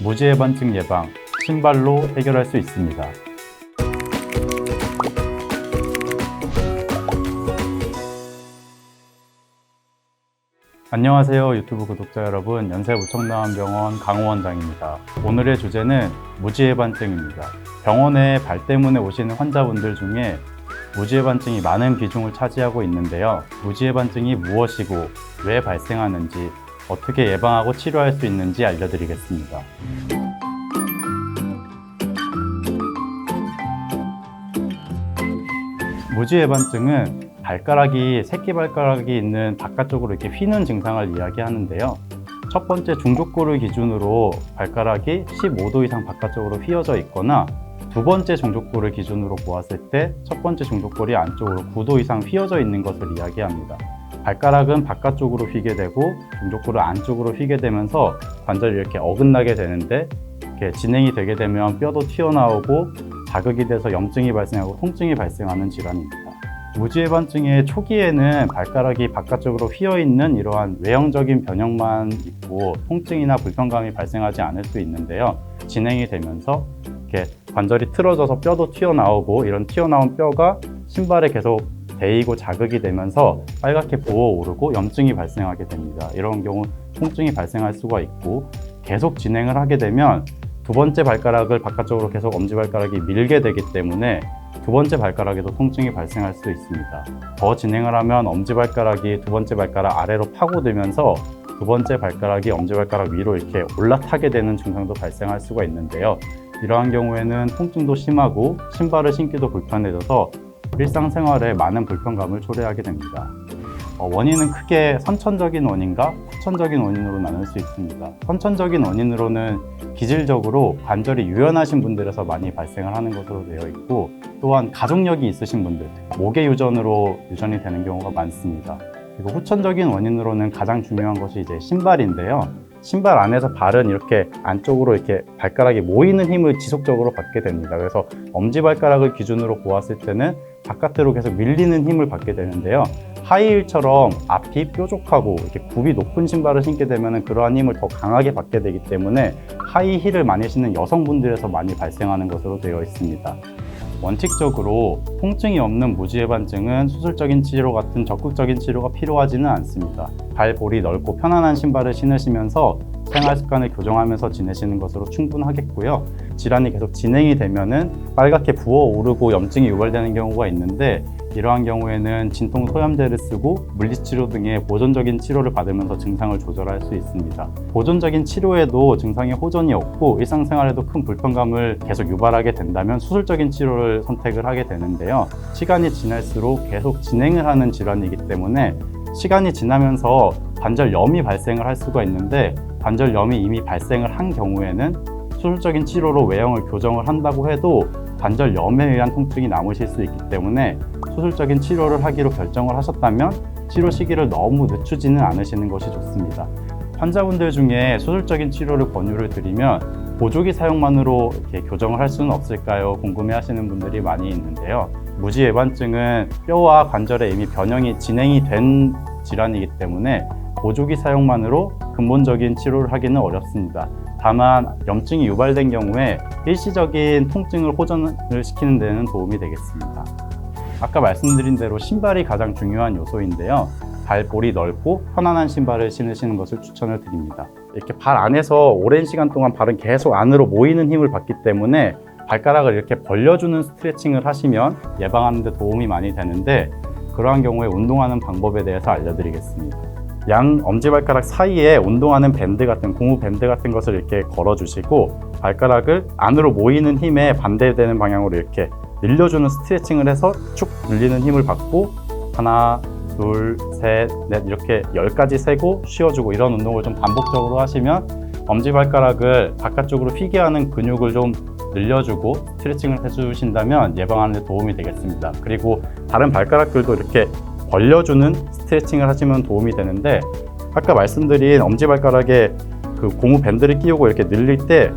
무지해반증 예방, 신발로 해결할 수 있습니다. 안녕하세요 유튜브 구독자 여러분. 연세부청남병원 강호원장입니다. 오늘의 주제는 무지해반증입니다. 병원에 발 때문에 오시는 환자분들 중에 무지해반증이 많은 비중을 차지하고 있는데요. 무지해반증이 무엇이고 왜 발생하는지 어떻게 예방하고 치료할 수 있는지 알려드리겠습니다 무지해반증은 발가락이 새끼 발가락이 있는 바깥쪽으로 이렇게 휘는 증상을 이야기하는데요. 첫 번째 중족골을 기준으로 발가락이 15도 이상 바깥쪽으로 휘어져 있거나 두 번째 중족골을 기준으로 보았을 때 첫 번째 중족골이 안쪽으로 9도 이상 휘어져 있는 것을 이야기합니다. 발가락은 바깥쪽으로 휘게 되고 중족골은 안쪽으로 휘게 되면서 관절이 이렇게 어긋나게 되는데 이렇게 진행이 되게 되면 뼈도 튀어나오고 자극이 돼서 염증이 발생하고 통증이 발생하는 질환입니다. 무지해반증의 초기에는 발가락이 바깥쪽으로 휘어 있는 이러한 외형적인 변형만 있고 통증이나 불편감이 발생하지 않을 수 있는데요. 진행이 되면서 이렇게 관절이 틀어져서 뼈도 튀어나오고 이런 튀어나온 뼈가 신발에 계속 데이고 자극이 되면서 빨갛게 부어오르고 염증이 발생하게 됩니다. 이런 경우 통증이 발생할 수가 있고 계속 진행을 하게 되면 두 번째 발가락을 바깥쪽으로 계속 엄지발가락이 밀게 되기 때문에 두 번째 발가락에도 통증이 발생할 수 있습니다. 더 진행을 하면 엄지발가락이 두 번째 발가락 아래로 파고들면서 두 번째 발가락이 엄지발가락 위로 이렇게 올라타게 되는 증상도 발생할 수가 있는데요. 이러한 경우에는 통증도 심하고 신발을 신기도 불편해져서 일상생활에 많은 불편감을 초래하게 됩니다. 어, 원인은 크게 선천적인 원인과 후천적인 원인으로 나눌 수 있습니다. 선천적인 원인으로는 기질적으로 관절이 유연하신 분들에서 많이 발생을 하는 것으로 되어 있고 또한 가족력이 있으신 분들, 모계 유전으로 유전이 되는 경우가 많습니다. 그리고 후천적인 원인으로는 가장 중요한 것이 이제 신발인데요. 신발 안에서 발은 이렇게 안쪽으로 이렇게 발가락이 모이는 힘을 지속적으로 받게 됩니다. 그래서 엄지발가락을 기준으로 보았을 때는 바깥으로 계속 밀리는 힘을 받게 되는데요. 하이힐처럼 앞이 뾰족하고 이렇게 굽이 높은 신발을 신게 되면 그러한 힘을 더 강하게 받게 되기 때문에 하이힐을 많이 신는 여성분들에서 많이 발생하는 것으로 되어 있습니다. 원칙적으로 통증이 없는 무지해반증은 수술적인 치료 같은 적극적인 치료가 필요하지는 않습니다. 발볼이 넓고 편안한 신발을 신으시면서 생활 습관을 교정하면서 지내시는 것으로 충분하겠고요. 질환이 계속 진행이 되면은 빨갛게 부어오르고 염증이 유발되는 경우가 있는데 이러한 경우에는 진통 소염제를 쓰고 물리치료 등의 보존적인 치료를 받으면서 증상을 조절할 수 있습니다. 보존적인 치료에도 증상에 호전이 없고 일상생활에도 큰 불편감을 계속 유발하게 된다면 수술적인 치료를 선택을 하게 되는데요. 시간이 지날수록 계속 진행을 하는 질환이기 때문에 시간이 지나면서 관절염이 발생을 할 수가 있는데 관절염이 이미 발생을 한 경우에는 수술적인 치료로 외형을 교정을 한다고 해도 관절염에 의한 통증이 남으실 수 있기 때문에 수술적인 치료를 하기로 결정을 하셨다면 치료 시기를 너무 늦추지는 않으시는 것이 좋습니다. 환자분들 중에 수술적인 치료를 권유를 드리면 보조기 사용만으로 이렇게 교정을 할 수는 없을까요? 궁금해 하시는 분들이 많이 있는데요. 무지예반증은 뼈와 관절에 이미 변형이 진행이 된 질환이기 때문에 보조기 사용만으로 근본적인 치료를 하기는 어렵습니다. 다만 염증이 유발된 경우에 일시적인 통증을 호전을 시키는 데는 도움이 되겠습니다. 아까 말씀드린 대로 신발이 가장 중요한 요소인데요. 발볼이 넓고 편안한 신발을 신으시는 것을 추천을 드립니다. 이렇게 발 안에서 오랜 시간 동안 발은 계속 안으로 모이는 힘을 받기 때문에 발가락을 이렇게 벌려주는 스트레칭을 하시면 예방하는 데 도움이 많이 되는데 그러한 경우에 운동하는 방법에 대해서 알려드리겠습니다. 양 엄지발가락 사이에 운동하는 밴드 같은 고무 밴드 같은 것을 이렇게 걸어주시고 발가락을 안으로 모이는 힘에 반대되는 방향으로 이렇게 늘려주는 스트레칭을 해서 축 늘리는 힘을 받고 하나, 둘, 셋, 넷 이렇게 열까지 세고 쉬어주고 이런 운동을 좀 반복적으로 하시면 엄지발가락을 바깥쪽으로 휘게 하는 근육을 좀 늘려주고 스트레칭을 해주신다면 예방하는 데 도움이 되겠습니다. 그리고 다른 발가락들도 이렇게 벌려주는 스트레칭을 하시면 도움이 되는데 아까 말씀드린 엄지발가락에 그 고무 밴드를 끼우고 이렇게 늘릴 때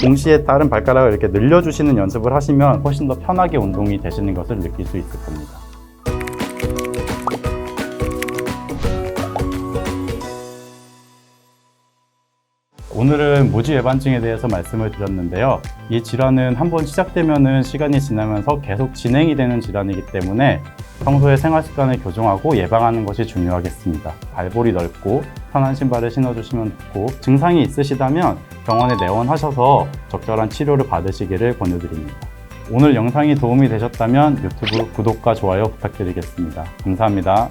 동시에 다른 발가락을 이렇게 늘려주시는 연습을 하시면 훨씬 더 편하게 운동이 되시는 것을 느낄 수 있을 겁니다. 오늘은 무지외반증에 대해서 말씀을 드렸는데요. 이 질환은 한번 시작되면은 시간이 지나면서 계속 진행이 되는 질환이기 때문에 평소에 생활 습관을 교정하고 예방하는 것이 중요하겠습니다. 발볼이 넓고 편한 신발을 신어주시면 좋고 증상이 있으시다면 병원에 내원하셔서 적절한 치료를 받으시기를 권유드립니다. 오늘 영상이 도움이 되셨다면 유튜브 구독과 좋아요 부탁드리겠습니다. 감사합니다.